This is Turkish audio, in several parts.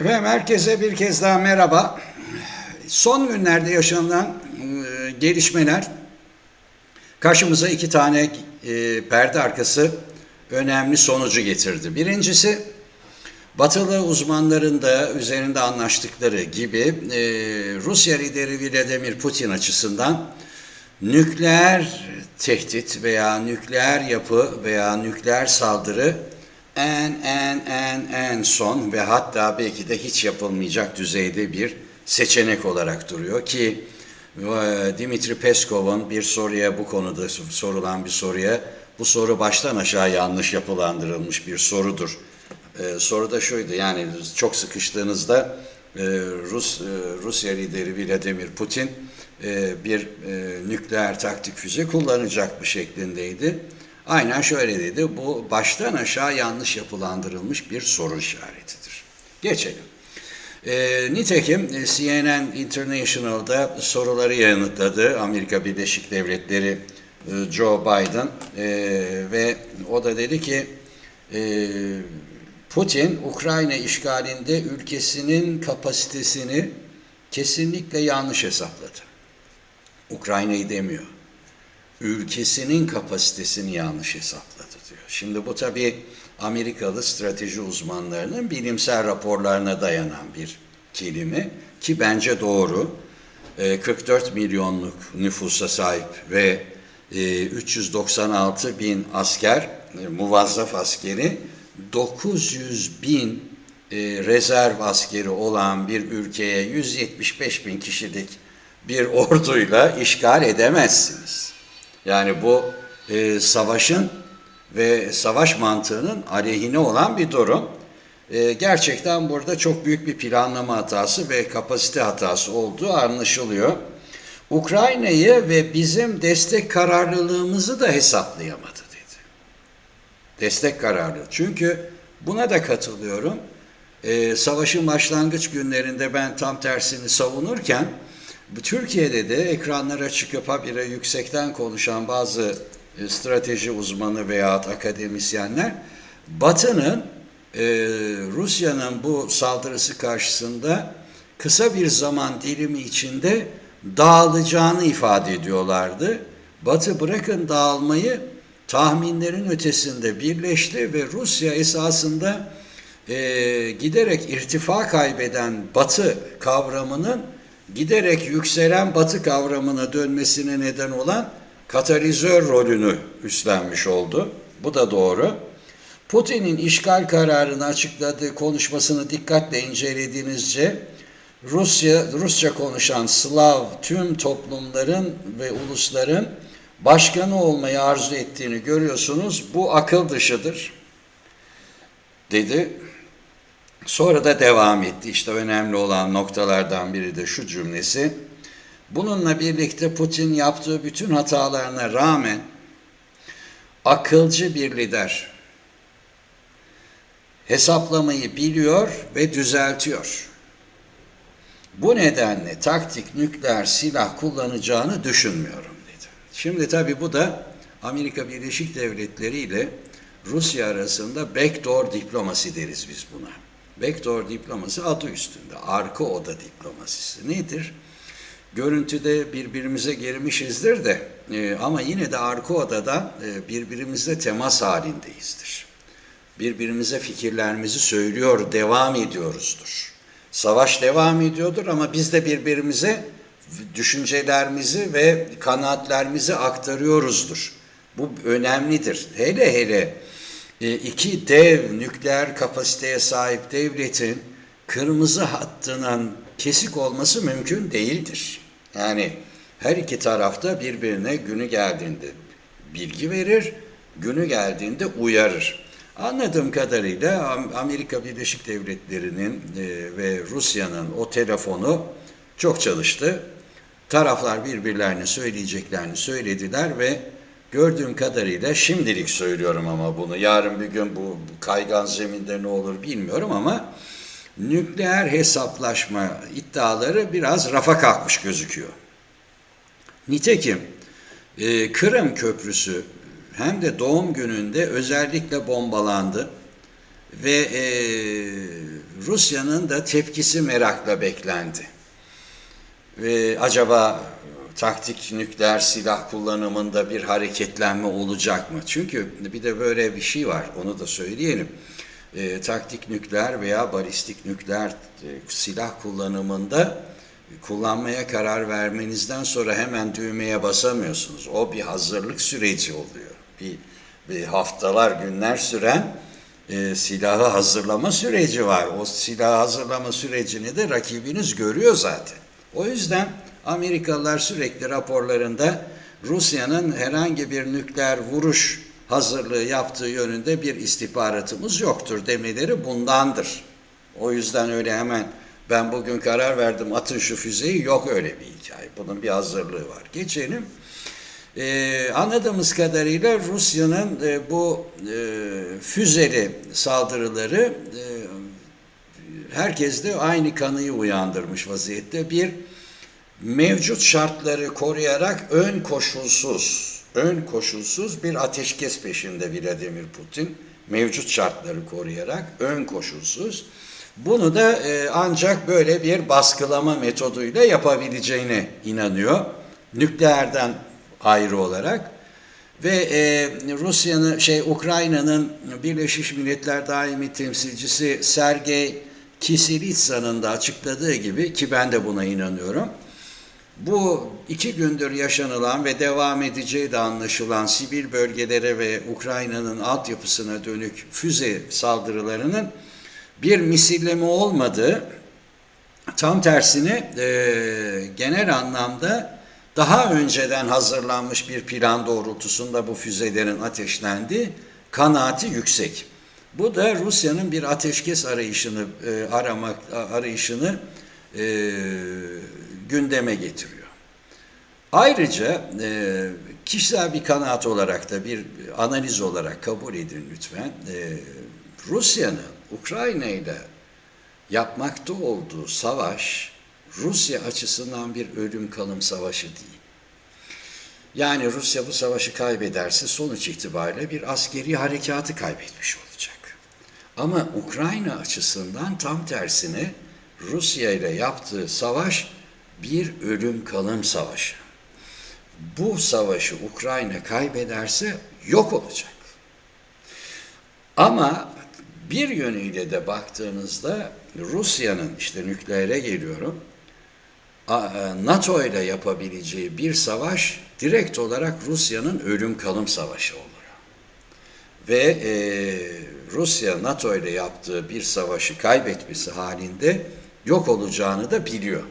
Efendim herkese bir kez daha merhaba. Son günlerde yaşanan e, gelişmeler karşımıza iki tane e, perde arkası önemli sonucu getirdi. Birincisi Batılı uzmanların da üzerinde anlaştıkları gibi e, Rusya lideri Vladimir Putin açısından nükleer tehdit veya nükleer yapı veya nükleer saldırı en en en en son ve hatta belki de hiç yapılmayacak düzeyde bir seçenek olarak duruyor ki e, Dimitri Peskov'un bir soruya bu konuda sorulan bir soruya bu soru baştan aşağı yanlış yapılandırılmış bir sorudur. Ee, soru da şuydu yani çok sıkıştığınızda e, Rus e, Rusya lideri Vladimir Putin e, bir e, nükleer taktik füze kullanacak mı şeklindeydi. Aynen şöyle dedi. Bu baştan aşağı yanlış yapılandırılmış bir soru işaretidir. Geçelim. E, nitekim CNN International'da soruları yanıtladı Amerika Birleşik Devletleri e, Joe Biden e, ve o da dedi ki e, Putin Ukrayna işgalinde ülkesinin kapasitesini kesinlikle yanlış hesapladı. Ukrayna'yı demiyor. Ülkesinin kapasitesini yanlış hesapladı diyor. Şimdi bu tabii Amerikalı strateji uzmanlarının bilimsel raporlarına dayanan bir kelime ki bence doğru. E, 44 milyonluk nüfusa sahip ve e, 396 bin asker, e, muvazzaf askeri 900 bin e, rezerv askeri olan bir ülkeye 175 bin kişilik bir orduyla işgal edemezsiniz. Yani bu e, savaşın ve savaş mantığının aleyhine olan bir durum. E, gerçekten burada çok büyük bir planlama hatası ve kapasite hatası olduğu anlaşılıyor. Ukrayna'yı ve bizim destek kararlılığımızı da hesaplayamadı dedi. Destek kararlı. Çünkü buna da katılıyorum. Ee, savaşın başlangıç günlerinde ben tam tersini savunurken Türkiye'de de ekranlara çıkıp habire yüksekten konuşan bazı e, strateji uzmanı veya akademisyenler Batı'nın e, Rusya'nın bu saldırısı karşısında kısa bir zaman dilimi içinde dağılacağını ifade ediyorlardı. Batı bırakın dağılmayı tahminlerin ötesinde birleşti ve Rusya esasında e, giderek irtifa kaybeden Batı kavramının giderek yükselen Batı kavramına dönmesine neden olan katalizör rolünü üstlenmiş oldu. Bu da doğru. Putin'in işgal kararını açıkladığı konuşmasını dikkatle incelediğinizce Rusya Rusça konuşan Slav tüm toplumların ve ulusların başkanı olmayı arzu ettiğini görüyorsunuz. Bu akıl dışıdır dedi. Sonra da devam etti. İşte önemli olan noktalardan biri de şu cümlesi. Bununla birlikte Putin yaptığı bütün hatalarına rağmen akılcı bir lider. Hesaplamayı biliyor ve düzeltiyor. Bu nedenle taktik nükleer silah kullanacağını düşünmüyorum dedi. Şimdi tabii bu da Amerika Birleşik Devletleri ile Rusya arasında backdoor diplomasi deriz biz buna. Backdoor diplomasi adı üstünde. Arka oda diplomasisi nedir? Görüntüde birbirimize girmişizdir de e, ama yine de arka odada e, birbirimizle temas halindeyizdir. Birbirimize fikirlerimizi söylüyor, devam ediyoruzdur. Savaş devam ediyordur ama biz de birbirimize düşüncelerimizi ve kanaatlerimizi aktarıyoruzdur. Bu önemlidir. Hele hele iki dev nükleer kapasiteye sahip devletin kırmızı hattının kesik olması mümkün değildir. Yani her iki tarafta birbirine günü geldiğinde bilgi verir, günü geldiğinde uyarır. Anladığım kadarıyla Amerika Birleşik Devletleri'nin e, ve Rusya'nın o telefonu çok çalıştı. Taraflar birbirlerine söyleyeceklerini söylediler ve gördüğüm kadarıyla şimdilik söylüyorum ama bunu yarın bir gün bu kaygan zeminde ne olur bilmiyorum ama nükleer hesaplaşma iddiaları biraz rafa kalkmış gözüküyor. Nitekim e, Kırım Köprüsü hem de doğum gününde özellikle bombalandı ve e, Rusya'nın da tepkisi merakla beklendi. Ve acaba taktik nükleer silah kullanımında bir hareketlenme olacak mı? Çünkü bir de böyle bir şey var, onu da söyleyelim. E, taktik nükleer veya balistik nükleer e, silah kullanımında kullanmaya karar vermenizden sonra hemen düğmeye basamıyorsunuz. O bir hazırlık süreci oluyor. Bir, bir haftalar, günler süren e, silahı hazırlama süreci var. O silahı hazırlama sürecini de rakibiniz görüyor zaten. O yüzden Amerikalılar sürekli raporlarında Rusya'nın herhangi bir nükleer vuruş hazırlığı yaptığı yönünde bir istihbaratımız yoktur demeleri bundandır. O yüzden öyle hemen ben bugün karar verdim atın şu füzeyi yok öyle bir hikaye. Bunun bir hazırlığı var. Geçelim. Ee, anladığımız kadarıyla Rusya'nın e, bu e, füzeli saldırıları e, herkeste aynı kanıyı uyandırmış vaziyette. Bir mevcut şartları koruyarak ön koşulsuz, ön koşulsuz bir ateşkes peşinde Vladimir Putin. Mevcut şartları koruyarak ön koşulsuz. Bunu da e, ancak böyle bir baskılama metoduyla yapabileceğine inanıyor. Nükleerden ayrı olarak ve e, Rusya'nın şey Ukrayna'nın Birleşmiş Milletler daimi temsilcisi Sergey Kisilitsa'nın da açıkladığı gibi ki ben de buna inanıyorum. Bu iki gündür yaşanılan ve devam edeceği de anlaşılan sivil bölgelere ve Ukrayna'nın altyapısına dönük füze saldırılarının bir misilleme olmadığı, tam tersine e, genel anlamda daha önceden hazırlanmış bir plan doğrultusunda bu füzelerin ateşlendiği kanaati yüksek. Bu da Rusya'nın bir ateşkes arayışını e, aramak arayışını e, gündeme getiriyor. Ayrıca e, kişisel bir kanaat olarak da bir analiz olarak kabul edin lütfen. E, Rusya'nın Ukrayna ile yapmakta olduğu savaş Rusya açısından bir ölüm kalım savaşı değil. Yani Rusya bu savaşı kaybederse sonuç itibariyle bir askeri harekatı kaybetmiş olacak. Ama Ukrayna açısından tam tersine Rusya ile yaptığı savaş bir ölüm kalım savaşı. Bu savaşı Ukrayna kaybederse yok olacak. Ama bir yönüyle de baktığınızda Rusya'nın işte nükleere geliyorum NATO ile yapabileceği bir savaş direkt olarak Rusya'nın ölüm kalım savaşı olur. Ve e, Rusya NATO ile yaptığı bir savaşı kaybetmesi halinde yok olacağını da biliyor.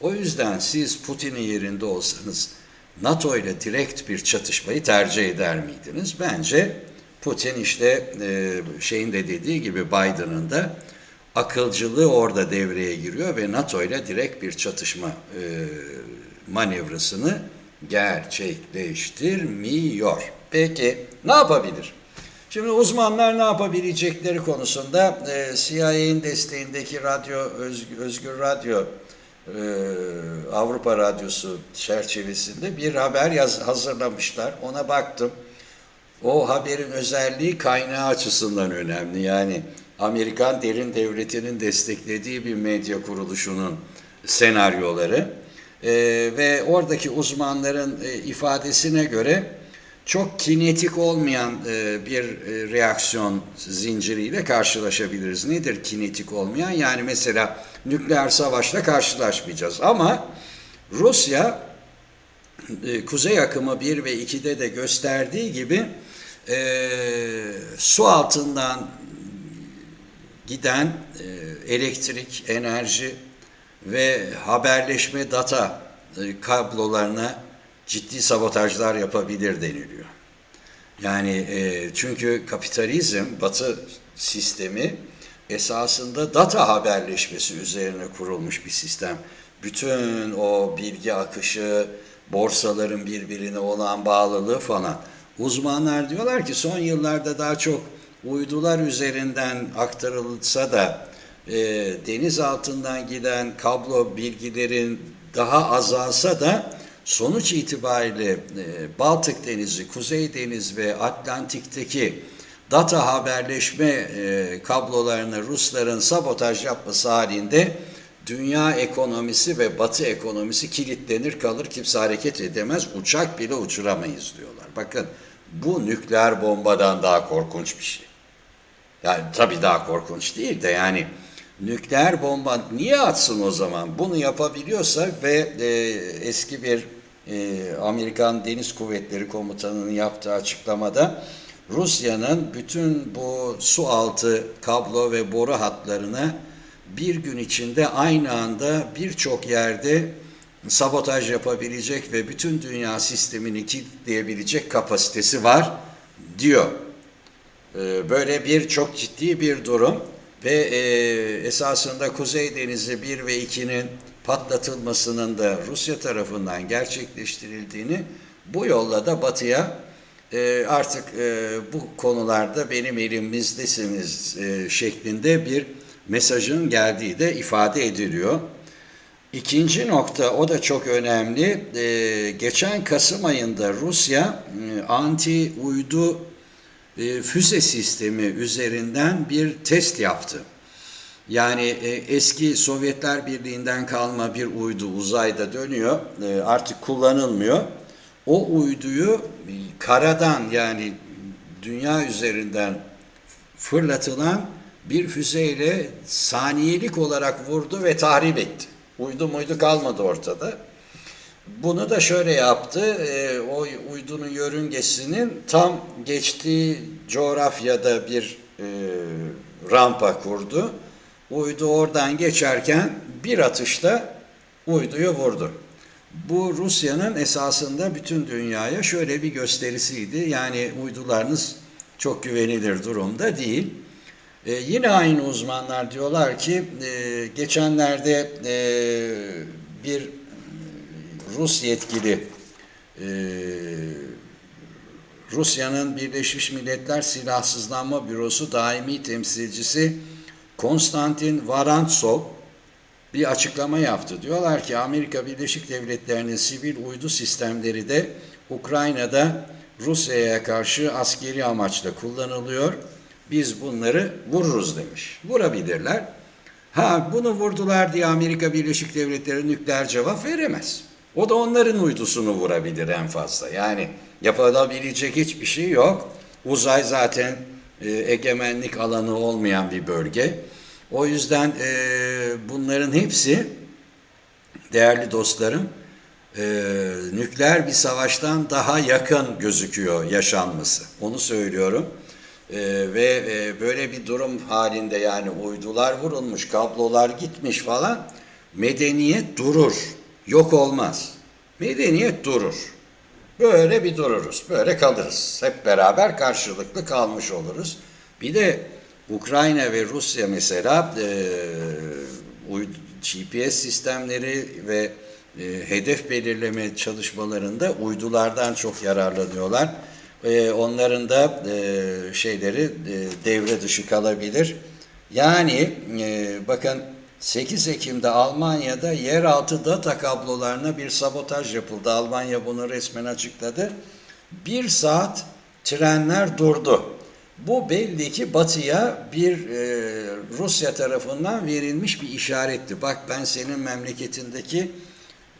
O yüzden siz Putin'in yerinde olsanız NATO ile direkt bir çatışmayı tercih eder miydiniz? Bence Putin işte e, şeyin de dediği gibi Biden'ın da akılcılığı orada devreye giriyor ve NATO ile direkt bir çatışma e, manevrasını gerçekleştirmiyor. Peki ne yapabilir? Şimdi uzmanlar ne yapabilecekleri konusunda e, CIA'nin desteğindeki radyo, Özgür, Radyo, Avrupa Radyosu çerçevesinde bir haber yaz, hazırlamışlar. Ona baktım. O haberin özelliği kaynağı açısından önemli. Yani Amerikan derin devletinin desteklediği bir medya kuruluşunun senaryoları e, ve oradaki uzmanların e, ifadesine göre çok kinetik olmayan e, bir e, reaksiyon zinciriyle karşılaşabiliriz. Nedir kinetik olmayan? Yani mesela nükleer savaşla karşılaşmayacağız ama Rusya e, kuzey akımı 1 ve 2'de de gösterdiği gibi e, su altından giden e, elektrik, enerji ve haberleşme data e, kablolarına ciddi sabotajlar yapabilir deniliyor. Yani e, çünkü kapitalizm, batı sistemi esasında data haberleşmesi üzerine kurulmuş bir sistem. Bütün o bilgi akışı, borsaların birbirine olan bağlılığı falan. Uzmanlar diyorlar ki son yıllarda daha çok uydular üzerinden aktarılsa da e, deniz altından giden kablo bilgilerin daha azalsa da sonuç itibariyle e, Baltık Denizi, Kuzey Deniz ve Atlantik'teki data haberleşme e, kablolarını Rusların sabotaj yapması halinde dünya ekonomisi ve batı ekonomisi kilitlenir kalır kimse hareket edemez uçak bile uçuramayız diyorlar. Bakın bu nükleer bombadan daha korkunç bir şey. Yani tabii daha korkunç değil de yani nükleer bomba niye atsın o zaman? Bunu yapabiliyorsa ve e, eski bir e, Amerikan Deniz Kuvvetleri Komutanı'nın yaptığı açıklamada Rusya'nın bütün bu su altı kablo ve boru hatlarına bir gün içinde aynı anda birçok yerde sabotaj yapabilecek ve bütün dünya sistemini kilitleyebilecek kapasitesi var diyor. Ee, Böyle bir çok ciddi bir durum ve e, esasında Kuzey Denizi 1 ve 2'nin patlatılmasının da Rusya tarafından gerçekleştirildiğini bu yolla da Batı'ya e, artık e, bu konularda benim elimizdesiniz e, şeklinde bir mesajın geldiği de ifade ediliyor. İkinci nokta o da çok önemli. Ee, geçen Kasım ayında Rusya e, anti uydu e, füze sistemi üzerinden bir test yaptı. Yani e, eski Sovyetler Birliği'nden kalma bir uydu uzayda dönüyor. E, artık kullanılmıyor. O uyduyu e, karadan yani dünya üzerinden fırlatılan bir füzeyle saniyelik olarak vurdu ve tahrip etti. Uydu muydu kalmadı ortada. Bunu da şöyle yaptı. E, o uydunun yörüngesinin tam geçtiği coğrafyada bir e, rampa kurdu. Uydu oradan geçerken bir atışta uyduyu vurdu. Bu Rusya'nın esasında bütün dünyaya şöyle bir gösterisiydi. Yani uydularınız çok güvenilir durumda değil. E, yine aynı uzmanlar diyorlar ki e, geçenlerde e, bir Rus yetkili e, Rusya'nın Birleşmiş Milletler Silahsızlanma Bürosu daimi temsilcisi Konstantin Varantsov bir açıklama yaptı. Diyorlar ki Amerika Birleşik Devletleri'nin sivil uydu sistemleri de Ukrayna'da Rusya'ya karşı askeri amaçla kullanılıyor. Biz bunları vururuz demiş. Vurabilirler. Ha bunu vurdular diye Amerika Birleşik Devletleri nükleer cevap veremez. O da onların uydusunu vurabilir en fazla. Yani yapılabilecek hiçbir şey yok. Uzay zaten e, egemenlik alanı olmayan bir bölge. O yüzden e, bunların hepsi değerli dostlarım e, nükleer bir savaştan daha yakın gözüküyor yaşanması. Onu söylüyorum. E, ve e, böyle bir durum halinde yani uydular vurulmuş, kablolar gitmiş falan medeniyet durur. Yok olmaz. Medeniyet durur. Böyle bir dururuz. Böyle kalırız. Hep beraber karşılıklı kalmış oluruz. Bir de Ukrayna ve Rusya mesela e, GPS sistemleri ve e, hedef belirleme çalışmalarında uydulardan çok yararlanıyorlar. E, onların da e, şeyleri devre dışı kalabilir. Yani bakın 8 Ekim'de Almanya'da yeraltı data kablolarına bir sabotaj yapıldı. Almanya bunu resmen açıkladı. Bir saat trenler durdu. Bu belli ki batıya bir e, Rusya tarafından verilmiş bir işaretti. Bak ben senin memleketindeki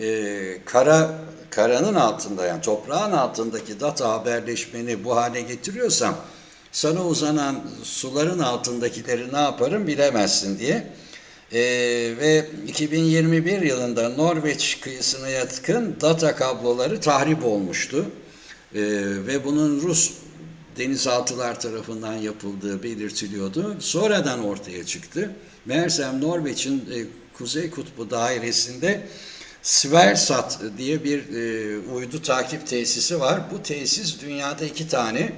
e, kara karanın altında yani toprağın altındaki data haberleşmeni bu hale getiriyorsam sana uzanan suların altındakileri ne yaparım bilemezsin diye. E, ve 2021 yılında Norveç kıyısına yatkın data kabloları tahrip olmuştu. E, ve bunun Rus denizaltılar tarafından yapıldığı belirtiliyordu. Sonradan ortaya çıktı. Meğersem Norveç'in e, Kuzey Kutbu dairesinde Sversat diye bir e, uydu takip tesisi var. Bu tesis dünyada iki tane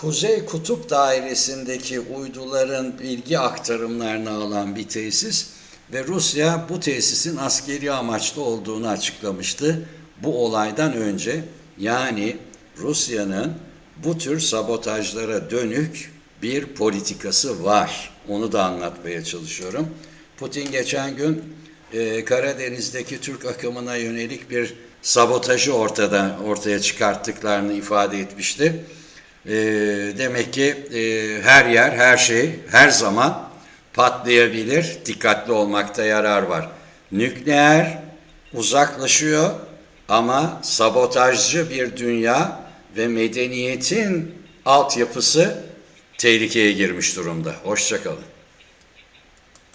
Kuzey Kutup Dairesi'ndeki uyduların bilgi aktarımlarını alan bir tesis ve Rusya bu tesisin askeri amaçlı olduğunu açıklamıştı bu olaydan önce. Yani Rusya'nın bu tür sabotajlara dönük bir politikası var. Onu da anlatmaya çalışıyorum. Putin geçen gün e, Karadeniz'deki Türk akımına yönelik bir sabotajı ortada ortaya çıkarttıklarını ifade etmişti. E, demek ki e, her yer, her şey, her zaman patlayabilir. Dikkatli olmakta yarar var. Nükleer uzaklaşıyor ama sabotajcı bir dünya ve medeniyetin altyapısı tehlikeye girmiş durumda. Hoşçakalın.